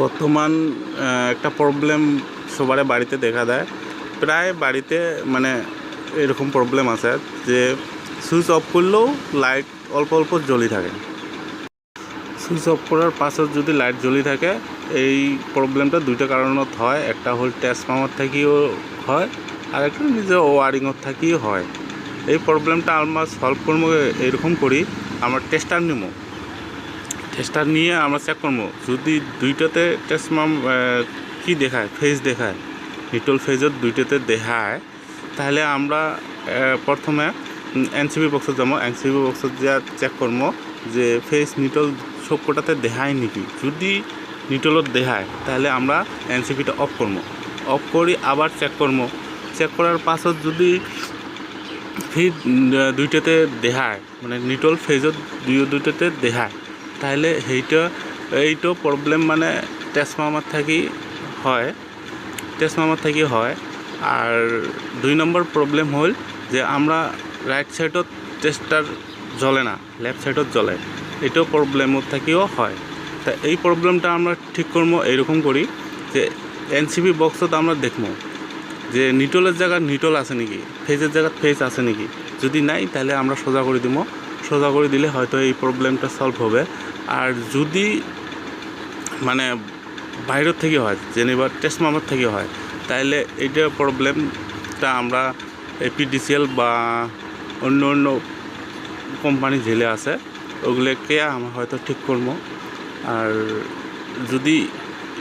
বর্তমান একটা প্রবলেম সবার বাড়িতে দেখা দেয়। প্রায় বাড়িতে মানে এরকম প্রবলেম আছে যে সুইচ অফ করলেও লাইট অল্প অল্প জ্বলি থাকে। সুইচ অফ করার পাশে যদি লাইট জ্বলি থাকে, এই প্রবলেমটা দুইটা কারণত হয়। একটা হল ট্রান্সফর্মার থেকেও হয়, আর একটা নিজে ওয়ারিংত থাকিও হয়। এই প্রবলেমটা আমরা সলভ করব এরকম করি। আমরা টেস্টার নিব টেস্টার নিয়ে আমরা চেক করব। যদি দুইটাতে টেস্টমাম কি দেখায়? ফেজ দেখায়। নিটল ফেজত দুইটাতে দেখায়, তাহলে আমরা প্রথমে এনসিবি বক্সত যাব। এনসিবি বক্সত যা চেক করব যে ফেজ নিটল সবকটাতে দেখায় নাকি। যদি নিটলত দেখায়, তাহলে আমরা এনসিবিটা অফ করব। অফ করি আবার চেক করব। চেক করার পাছত যদি ফিড দুইটাতে দেখায় মানে নিটল ফেজত দুই দুইটাতে দেখায় তাহলে সেইটা এইটো প্রবলেম মানে ট্রান্সফর্মার থাকি হয় ট্রান্সফর্মার থাকি হয়। আর দুই নম্বর প্রবলেম হল যে আমরা রাইট সাইডত টেস্টার জ্বলে না লেফট সাইডত জ্বলে। এটাও প্রবলেমত থাকিও হয়। তা এই প্রবলেমটা আমরা ঠিক করব এইরকম করি যে এনসিবি বক্সত আমরা দেখব যে নিটলের জায়গায় নিটল আছে নাকি ফেজের জায়গায় ফেজ আছে নাকি। যদি নাই, তাহলে আমরা সোজা করে দিব সোজা করে দিলে হয়তো এই প্রবলেমটা সলভ হবে। আর যদি মানে বাইরের থেকে হয় জেনেবা টেস্ট মামার থেকে হয় তাহলে এইটা প্রবলেমটা আমরা এপিডিসিএল বা অন্য অন্য কোম্পানি জেলে আছে, ওগুলোকে আমরা হয়তো ঠিক করব। আর যদি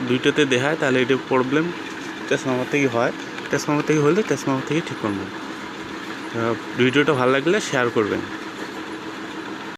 দুইটাতে দেখায়, তাহলে এটা প্রবলেম টেস্ট মামার থেকে হয়। টেস্ট মামার থেকে হলে টেস্ট মামার থেকে ঠিক করব। ভিডিওটা ভালো লাগলে শেয়ার করবেন।